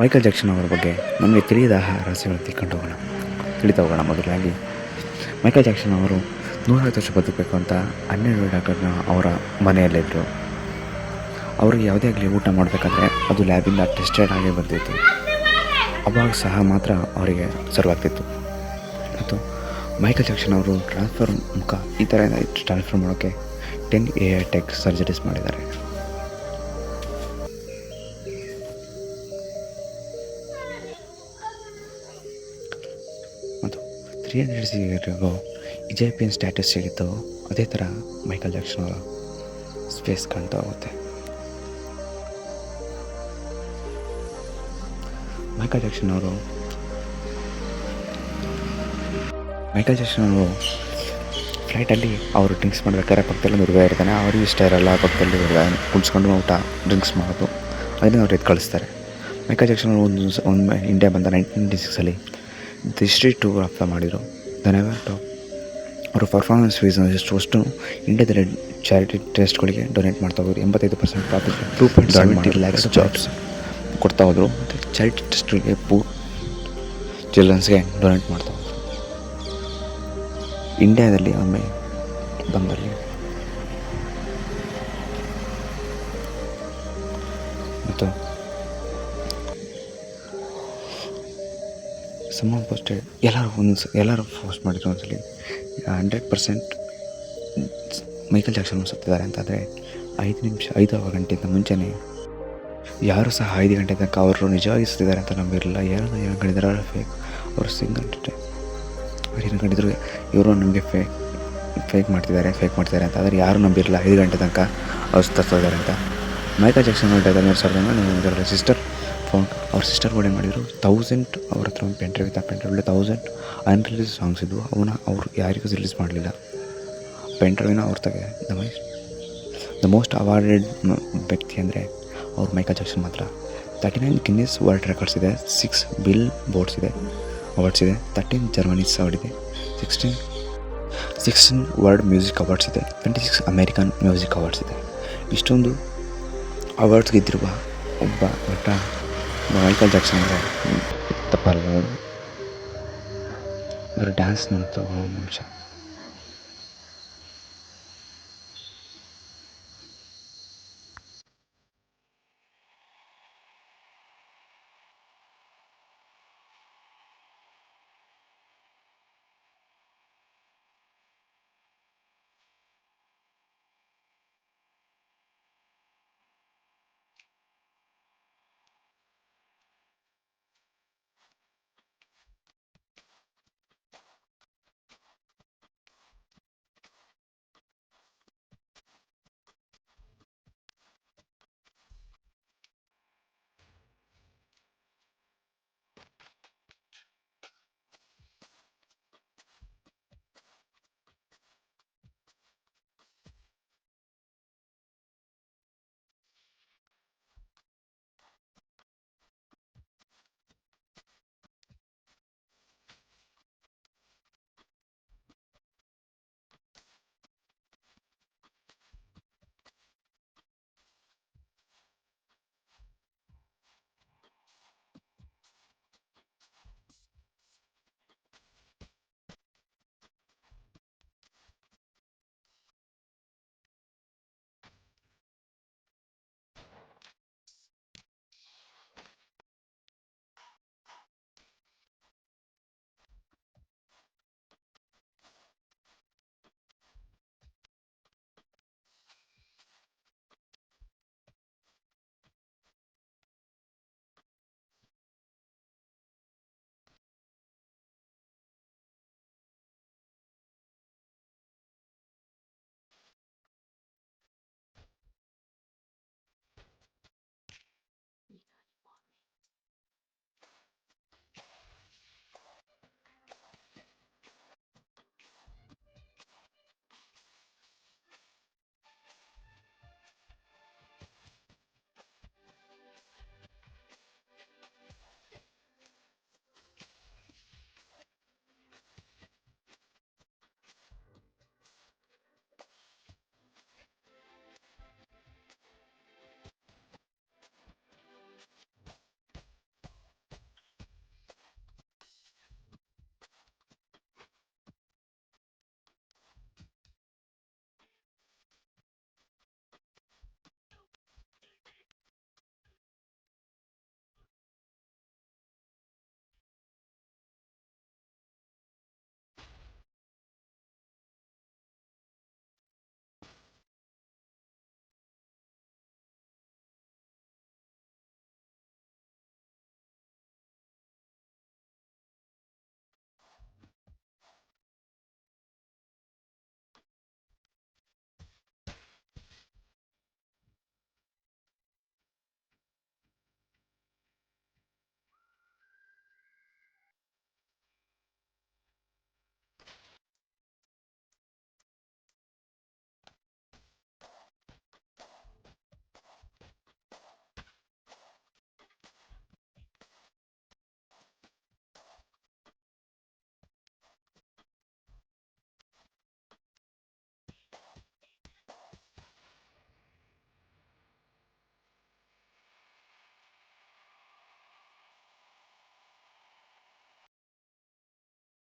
Michael Jackson ಅವರ ಬಗ್ಗೆ ನಮಗೆ ತಿಳಿಯದ ರಹಸ್ಯಗಳನ್ನು ತಿಳ್ಕೊಂಡು ಹೋಗೋಣ. ತಿಳಿತಾ ಹೋಗೋಣ ಮೊದಲಾಗಿ. ಮೈಕಲ್ ಜಾಕ್ಸನ್ ಅವರು ನೂರೈವತ್ತು ವರ್ಷ ಬದುಕಬೇಕು ಅಂತ ಹನ್ನೆರಡು ಡಾಕ್ಟರ್ನ ಅವರ ಮನೆಯಲ್ಲಿದ್ದರು ಅವ್ರಿಗೆ ಯಾವುದೇ ಆಗಲಿ ಊಟ ಮಾಡಬೇಕಾದ್ರೆ ಅದು ಲ್ಯಾಬಿಂದ ಟೆಸ್ಟೆಡ್ ಆಗಿ ಬಂದಿತ್ತು. ಅವಾಗ ಸಹ ಮಾತ್ರ ಅವರಿಗೆ ಸರ್ವಾಗ್ತಿತ್ತು ಮತ್ತು ಮೈಕಲ್ ಜಾಕ್ಸನ್ ಅವರು ಟ್ರಾನ್ಸ್ಫರ್ ಮುಖ ಈ ಥರ ಟ್ರಾನ್ಸ್ಫರ್ ಮಾಡೋಕ್ಕೆ ಟೆನ್ ಎ ಟೆಕ್ ಸರ್ಜರೀಸ್ ಮಾಡಿದ್ದಾರೆ. ಮತ್ತು ತ್ರೀ ಇಜೆಪಿಯನ್ ಸ್ಟ್ಯಾಟಸ್ ಸಿಗುತ್ತೋ ಅದೇ ಥರ ಮೈಕಲ್ ಜಾಕ್ಸನ್ ಅವರ ಸ್ಪೇಸ್ ಕಾಣ್ತಾ ಹೋಗುತ್ತೆ. ಮೈಕಲ್ ಜಾಕ್ಸನ್ ಅವರು ಮೈಕಲ್ ಜಾಕ್ಸನ್ ಅವರು ಫ್ಲೈಟಲ್ಲಿ ಅವರು ಡ್ರಿಂಕ್ಸ್ ಮಾಡಬೇಕಾದ್ರೆ ಪಕ್ಕದಲ್ಲಿ ಹುಡುಗ ಇರ್ತಾನೆ. ಅವ್ರಿಗೆ ಇಷ್ಟ ಇರಲ್ಲ ಪಕ್ಕದಲ್ಲಿ ಹುಡುಗ ಕುಡಿಸ್ಕೊಂಡು ಊಟ ಡ್ರಿಂಕ್ಸ್ ಮಾಡೋದು. ಅದನ್ನು ಅವ್ರು ಎದ್ದು ಕಳಿಸ್ತಾರೆ ಮೈಕಲ್ ಜಾಕ್ಸನ್ ಅವರು ಒಂದು ಒಂದು ಇಂಡಿಯಾ ಬಂದ ನೈನ್ಟೀನ್ ನೈಂಟಿ ಸಿಕ್ಸಲ್ಲಿ ದಿಸ್ಟ್ರಿ ಟೂ ಆಫ್ ಮಾಡಿದರು. ಧನ್ಯವಾದ ಟಾಪ್ ಅವರು ಪರ್ಫಾರ್ಮೆನ್ಸ್ ಫೀಸ್ ಎಷ್ಟು ಅಷ್ಟು ಇಂಡಿಯಾದಲ್ಲಿ ಚಾರಿಟಿ ಟ್ರಸ್ಟ್ಗಳಿಗೆ ಡೊನೇಟ್ ಮಾಡ್ತಾ ಹೋದ್ರು. ಎಂಬತ್ತೈದು percent profit two point seventy lakhs jobs ಕೊಡ್ತಾ ಹೋದರು. ಮತ್ತು ಚಾರಿಟಿ ಟ್ರಸ್ಟ್ಗಳಿಗೆ ಪೂ ಚಿಲ್ಡ್ರನ್ಸ್ಗೆ ಡೊನೇಟ್ ಮಾಡ್ತಾ ಹೋದರು. ಇಂಡಿಯಾದಲ್ಲಿ ಒಮ್ಮೆ ಬಂದಲ್ಲಿ ಮತ್ತು ಸಮ ಪೋಸ್ಟೆಡ್ ಎಲ್ಲರೂ ಒಂದು ಎಲ್ಲರೂ ಪೋಸ್ಟ್ ಮಾಡಿದ್ರು ಒಂದ್ಸಲಿ. ಹಂಡ್ರೆಡ್ ಪರ್ಸೆಂಟ್ ಮೈಕಲ್ ಜಾಕ್ಸನ್ ಸತ್ತಿದ್ದಾರೆ ಅಂತಂದರೆ ಐದು ನಿಮಿಷ, ಐದು ಗಂಟೆಯಿಂದ ಮುಂಚೆನೇ ಯಾರು ಸಹ ಐದು ಗಂಟೆ ತನಕ ಅವರು ನಿಜವಾಗಿ ಸತ್ತಿದ್ದಾರೆ ಅಂತ ನಂಬಿರಲಿಲ್ಲ. ಯಾರು ಏನು ಕಂಡಿದ್ದಾರೆ ಫೇಕ್ ಅವರು ಸಿಂಗಲ್ ಅವ್ರು ಏನು ಕಂಡಿದ್ರು ಇವರು ನಮಗೆ ಫೇಕ್ ಫೇಕ್ ಮಾಡ್ತಿದ್ದಾರೆ ಫೇಕ್ ಮಾಡ್ತಿದ್ದಾರೆ ಅಂತ. ಆದರೆ ಯಾರು ನಂಬಿರಲಿಲ್ಲ ಐದು ಗಂಟೆ ತನಕ ಅವ್ರು ಸತ್ತಿದ್ದಾರೆ ಅಂತ. ಮೈಕಲ್ ಜಾಕ್ಸನ್ ಡೆತ್ ಎರಡು ಸಾವಿರದ ಸಿಸ್ಟರ್ ಫೋನ್ ಅವ್ರ ಸಿಸ್ಟರ್ ಕೂಡ ಮಾಡಿದರು ತೌಸಂಡ್ ಅವ್ರ ಹತ್ರ ಒಂದು ಪೆನ್ ಡ್ರೈವ್ ಇತ್ತು. ಆ ತೌಸಂಡ್ ಅನ್ರಿಲೀಸ್ ಸಾಂಗ್ಸ್ ಇದ್ವು. ಅವನ್ನ ಅವರು ಯಾರಿಗೂ ರಿಲೀಸ್ ಮಾಡಲಿಲ್ಲ. ಪೆನ್ ಡ್ರೈವ್ನ ಅವ್ರ ತಗೆ the my the most awarded ವ್ಯಕ್ತಿ ಅಂದರೆ ಅವ್ರು ಮೈಕಲ್ ಜಾಕ್ಸನ್ ಮಾತ್ರ. Thirty nine Guinness world records ಇದೆ. ಸಿಕ್ಸ್ ಬಿಲ್ ಬೋರ್ಡ್ಸ್ ಇದೆ. ಅವಾರ್ಡ್ಸ್ ಇದೆ. ತರ್ಟೀನ್ ಜರ್ಮನೀಸ್ ಅವಾರ್ಡ್ ಇದೆ. Sixteen sixteen world music awards ಇದೆ. Twenty six American music awards ಇದೆ. ಇಷ್ಟೊಂದು ಅವಾರ್ಡ್ಸ್ ಗೆದ್ದಿರುವ ಒಬ್ಬ ದೊಡ್ಡ ಮೈಕಲ್ ಜಾಕ್ಸನ್ ಅಂದರೆ ತಪ್ಪಲ್ಲ ಅವರು ಡ್ಯಾನ್ಸ್ ನೋಡ್ತಾ ಒಂದು ನಿಮಿಷ